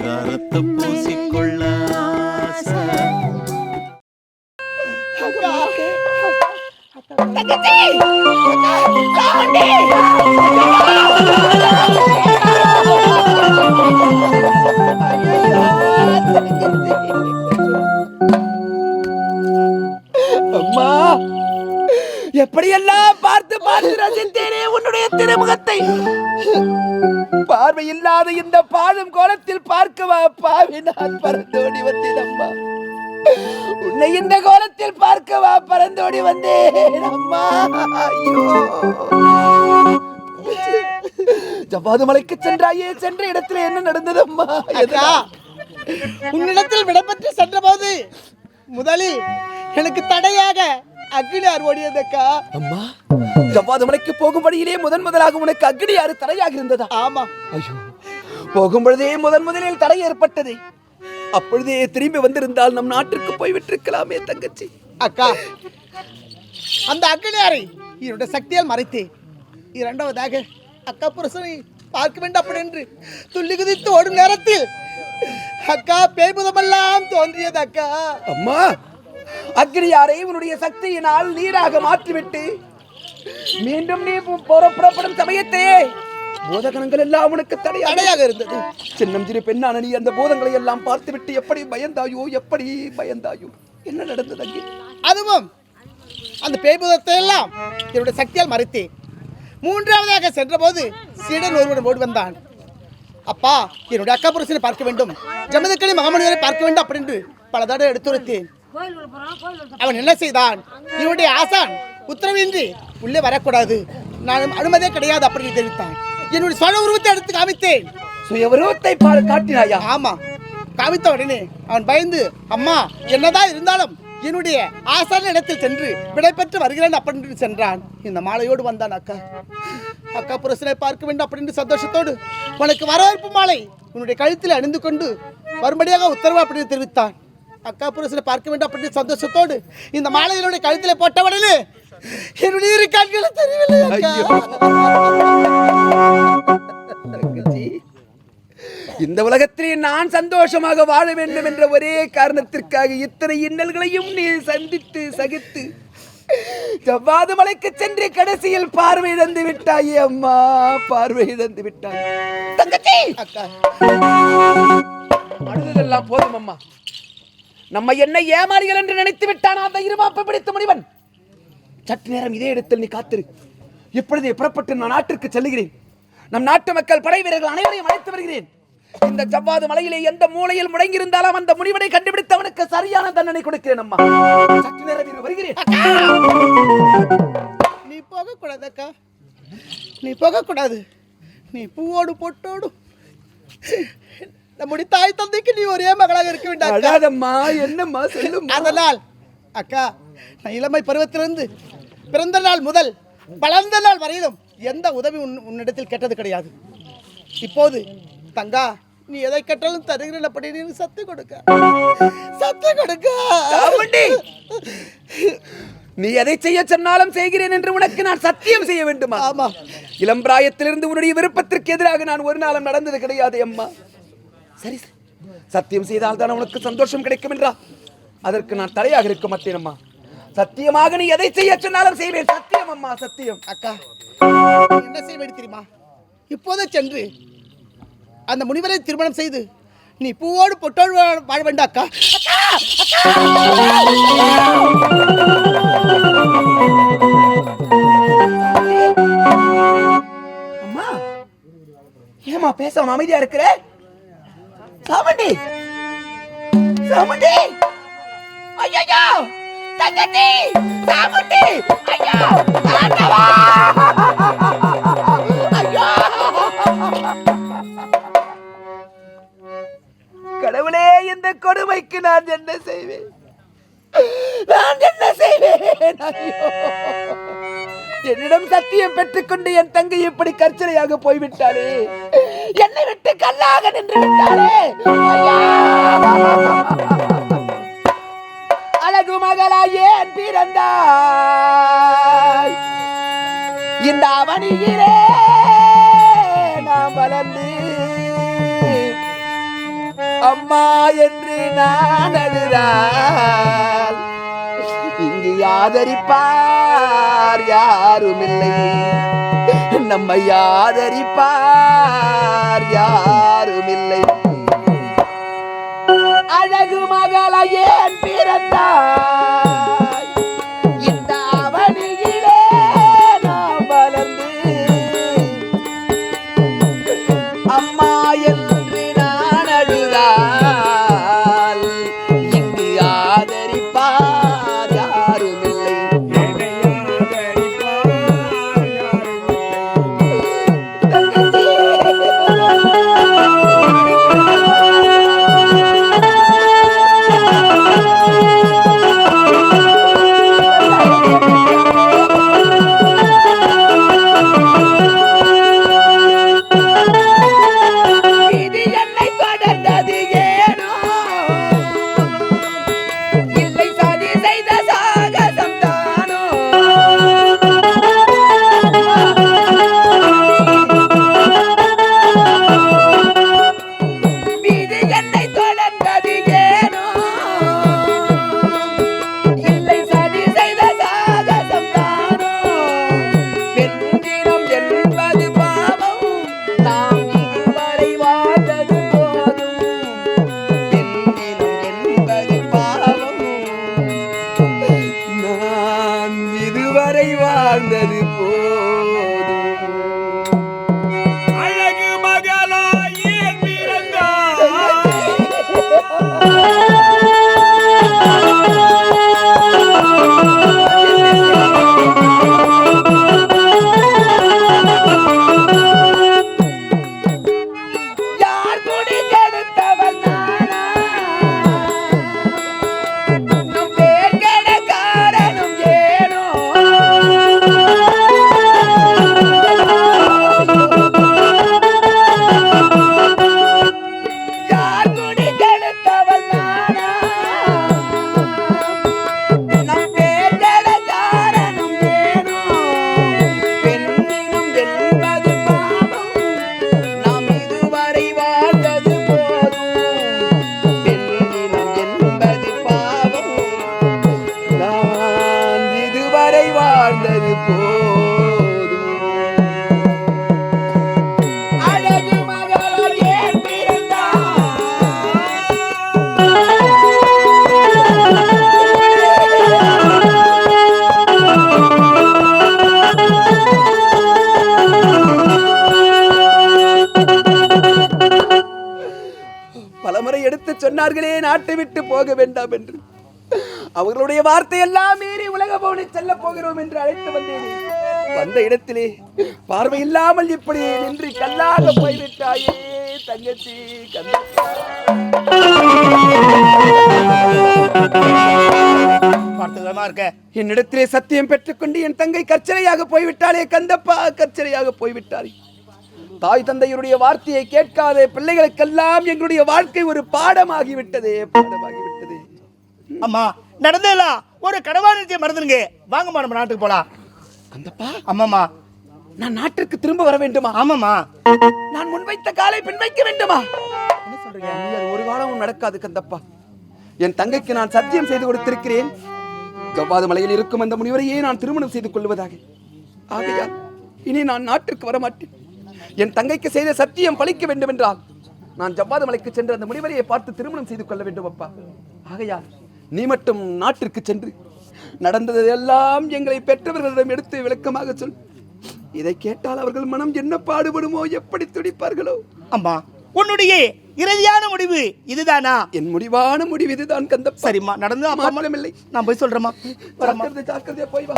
பரிதாரத்தை பூசிக்கொள்ள அம்மா எப்படியெல்லாம் பார்த்து பார்த்து ரசித்தேனே உன்னுடைய திருமுகத்தை? இல்லாத இந்த பாழும் கோலத்தில் பார்க்கவா? பாவி நான் பறந்தோடி வந்தேன் அம்மா. உன்னை இந்த கோலத்தில் பார்க்கவா? பறந்தோடி வந்தேன் அம்மா. ஐயோ. ஜவ்வாது மலைக்கு சென்றாயே சென்ற இடத்துல என்ன நடந்தது அம்மா? உன்னிடத்தில் விடைபெற்று சென்றபோது முதலில் எனக்கு தடையாக அக்னியார் ஓடியதக்கா அம்மா ஜவ்வாது மலைக்கு போகும் வழியிலே முதன் முதலாக உனக்கு அக்னி யாரு தடையாக இருந்ததா? ஆமா. ஐயோ. போகும் பொழுதே முதன் முதலில் தடை ஏற்பட்டது. அப்பொழுதே திரும்பி வந்திருந்தால் நம் நாட்டிற்கு போய் விட்டிருக்கலாமே தங்கச்சி. அக்கா அந்த அக்னியாரை என்னுடைய சக்தியால் மறைத்தேன். இரண்டாவதாக அக்கா புருஷனை பார்க்க வேண்டும் அப்படி என்று துள்ளி குதித்து ஓடும் நேரத்தில் அக்கா பேய்புதமெல்லாம் தோன்றியது அக்கா. அம்மா அக்னியாரை உன்னுடைய சக்தியினால் நீராக மாற்றிவிட்டு மீண்டும் நீ புறப்படும் சமயத்தே போதகணங்கள் எல்லாம் உனக்கு தடையாக தடையாக இருந்தது. சின்னம் சிறு பெண்ணான நீ அந்த போதங்களை எல்லாம் பார்த்துவிட்டு எப்படி பயந்தாயோ எப்படி பயந்தாயோ? என்ன நடந்தது அங்கே? அதுவும் அந்த பேய்புதத்தை எல்லாம் என்னுடைய சக்தியால் மறைத்தேன் மூன்றாவதாக சென்றபோது சீடன் ஒருவன் ஓடி வந்தான். அப்பா என்னுடைய அக்கா புருஷனை பார்க்க வேண்டும். ஜமதக்கணி மகமணியரை பார்க்க வேண்டும் அப்படின்னு பல தடவை எடுத்துரைத்தேன். அவன் என்ன செய்தான்? இவனுடைய ஆசான் உத்தரவின்றி உள்ளே வரக்கூடாது. நான் அனுமதியே கிடையாது அப்படின்னு தெரிவித்தான். என்னுடைய சொல உருவத்தை எடுத்து காமித்தேன். சுய உருவத்தை பால் காட்டினாயா? ஆமா. காமித்த உடனே அவன் பயந்து அம்மா என்னதான் இருந்தாலும் என்னுடைய ஆசான இடத்தில் சென்று விடைபெற்று வருகிறேன் அப்படின்னு சென்றான். இந்த மாலையோடு வந்தான் அக்கா. அக்கா புருஷனை பார்க்க வேண்டும் அப்படின்னு சந்தோஷத்தோடு உனக்கு வரவேற்பு மாலை. உன்னுடைய கழுத்தில் அணிந்து கொண்டு வரும்படியாக உத்தரவு அப்படின்னு தெரிவித்தான். அக்கா புருஷனை பார்க்க வேண்டும் அப்படின்னு சந்தோஷத்தோடு இந்த மாலை என்னுடைய கழுத்தில் போட்ட உடனே என்னுடைய இரு கண்களை தெரியவில்லை அக்கா. தங்கச்சி, இந்த உலகத்திலே நான் சந்தோஷமாக வாழ வேண்டும் என்ற ஒரே காரணத்திற்காக இத்தனை இன்னல்களையும் நீ சந்தித்து சகித்து ஜவ்வாது மலைக்கு சென்று கடைசியில் பார்வை இழந்து விட்டாயே அம்மா பார்வை இழந்து விட்டாய். தங்கச்சி! அக்கா. அழுததெல்லாம் போதும் அம்மா. நம்ம என்ன ஏமாளிகள் என்று நினைத்து விட்டான் அந்த இருமாப்பை பிடித்த முனிவன். சற்று நேரம் இதே இடத்தில் நீ காத்திரு. இப்பொழுதே புறப்பட்டு நான் நாட்டிற்கு செல்லுகிறேன். நம் நாட்டு மக்கள் படை வீரர்கள் அனைவரையும் அழைத்து வருகிறேன். இந்த ஜவ்வாது மலையிலே எந்த மூலையில் முடங்கியிருந்தாலும் அந்த முனிவனை கண்டுபிடித்து அவனுக்கு சரியான தண்டனை கொடுக்கிறேன் அம்மா. சற்று நேரம் வருகிறேன். நீ போகக்கூடாது அக்கா நீ போகக்கூடாது. நீ பூவோடு பொட்டோடு நம்முடைய தாய் தந்தைக்கு நீ ஒரே மகளாக இருக்க வேண்டாம் என்னம்மா சொல்லும் அதனால் அக்கா நான் இளமை பருவத்திலிருந்து பிறந்த நாள் முதல் வளர்ந்த நாள் வரையிலும் எந்த உதவி உன் உன்னிடத்தில் கேட்டது கிடையாது. இப்போது தங்கா நீ எதை கேட்டாலும் தருகிறேன் அப்படி நீ சத்து கொடுக்க. சத்து கொடுக்க! நீ எதை செய்ய சொன்னாலும் செய்கிறேன் என்று உனக்கு நான் சத்தியம் செய்ய வேண்டுமா? ஆமா. இளம் பிராயத்திலிருந்து உன்னுடைய விருப்பத்திற்கு எதிராக நான் ஒரு நாளும் நடந்தது கிடையாது அம்மா. சரி. சத்தியம் செய்தால் தான் உனக்கு சந்தோஷம் கிடைக்கும் என்றா? அதற்கு நான் தடையாக இருக்க மாட்டேன் அம்மா. சத்தியமாக நீ எதை செய்ய சொன்னாலும் செய்வேன். சத்தியம் அம்மா சத்தியம். அக்கா என்ன செய்ய வேண்டும் தெரியுமா? இப்போதே சென்று அந்த முனிவரை திருமணம் செய்து நீ பூவோடு பொட்டோடு வாழ வேண்டாம் அக்கா. அம்மா ஏமா பேசாம அமைதியா இருக்கிற? சாமண்டி சாமண்டி. ஐயோ தங்கச்சி சாமண்டி ஐயோ ஆண்டவா ஐயோ! கடவுளே இந்த கொடுமைக்கு நான் என்ன செய்வேன்? நான் என்ன செய்வேன்? என்னிடம் சத்தியம் பெற்றுக்கொண்டு என் தங்கை இப்படி கர்ச்சனையாக போய்விட்டாளே? என்னை விட்டு கல்லாக நின்று விட்டாளே? ஐயா! மகளாய் ஏன் பிறந்தாய் இந்த அவனியிலே நாம் வளர்ந்து அம்மா என்று நான் அழுதால் இங்கு ஆதரிப்பார் யாருமில்லை. நம்மை ஆதரிப்பார் யாருமில்லை. அழகு மகளை ஏன் பிறந்தார் பலமுறை எடுத்து சொன்னார்களே நாட்டை விட்டு போக வேண்டாம் என்று. அவர்களுடைய வார்த்தை எல்லாம் மீறி உலக பவனி செல்ல போகிறோம் என்று அழைத்து வந்தேன். வந்த இடத்திலே பார்வை இல்லாமல் இப்படி நின்று கல்லாக போய்விட்டாயே தங்கச்சி இருக்க? என்னிடத்திலே சத்தியம் பெற்றுக்கொண்டு என் தங்கை கச்சரையாக போய்விட்டாளே கந்தப்பா கச்சரையாக போய்விட்டாளே. தாய் தந்தையருடைய வார்த்தையை கேட்காத பிள்ளைகளுக்கெல்லாம் எங்களுடைய வாழ்க்கை ஒரு பாடமாகி விட்டதே பாடமாகி விட்டதே அம்மா நடந்ததெல்லாம் ஒரு கடவாரத்தை மறந்துடுங்க வாங்கம்மா நம்ம நாட்டுக்கு போலாம். கந்தப்பா. ஆமாம்மா நான் நாட்டிற்கு திரும்ப வர வேண்டுமா? ஆமாம்மா. நான் முன்வைத்த காலை பின் வைக்க வேண்டுமா? என்ன சொல்றீங்க? நீ அது ஒரு காலமும் நடக்காது கந்தப்பா. என் தங்கைக்கு நான் சத்தியம் செய்து கொடுத்திருக்கிறேன். ஜவ்வாது மலையில் இருக்கும் அந்த முனிவரையே நான் திருமணம் செய்து கொள்வதாக. ஆகையால் இனி நான் நாட்டிற்கு வரமாட்டேன். என் தங்கைக்கு செய்த சத்தியம் பலிக்க வேண்டும் என்றால் நான் ஜவ்வாது மலைக்கு சென்று அந்த முனிவரையை பார்த்து திருமணம் செய்து கொள்ள வேண்டும் அப்பா. ஆகையால் நீ மட்டும் நாட்டிற்கு சென்று நடந்ததெல்லாம் எங்களை பெற்றவர்களிடம் எடுத்து விளக்கமாக சொல். இதை கேட்டால் அவர்கள் மனம் என்ன பாடுபடுமோ எப்படி துடிப்பார்களோ? அம்மா உன்னுடைய இறுதியான முடிவு இதுதானா? என் முடிவான முடிவு இதுதான் கந்தப்பா. சரிம்மா நடந்து அப்பா மாற்றமில்லை நான் போய் ஜாக்கிரதை ஜாக்கிரதையா போய் வா.